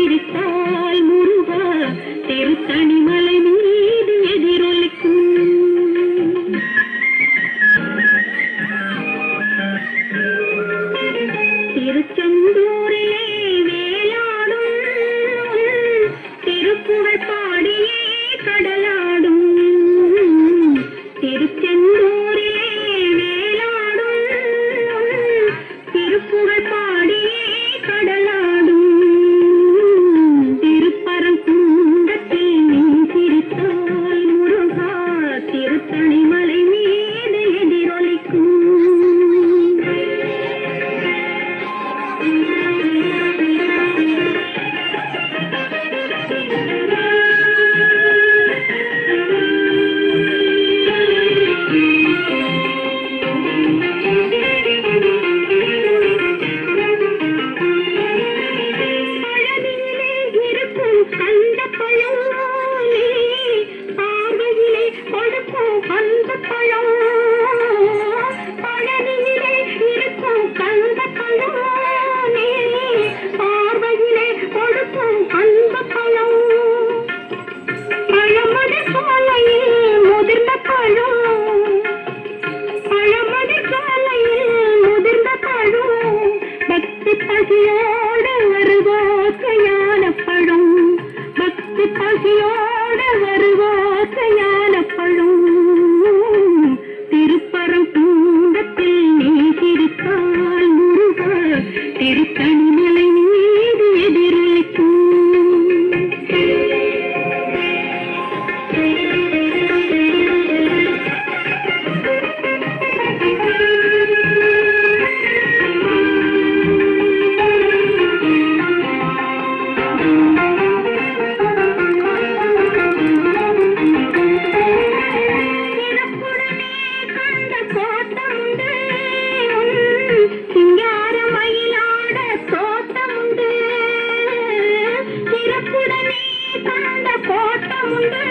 பிடித்தால் முருகா திருத்தணிமலை மீது எதிரொலிக்கும். திருச்செந்தூரிலே வேளாடும் திருப்புகழ் பழம் பார்வையிலே கொடுக்கும் அந்த பழம் ஆசையோடு வருவாக்கையா Yeah.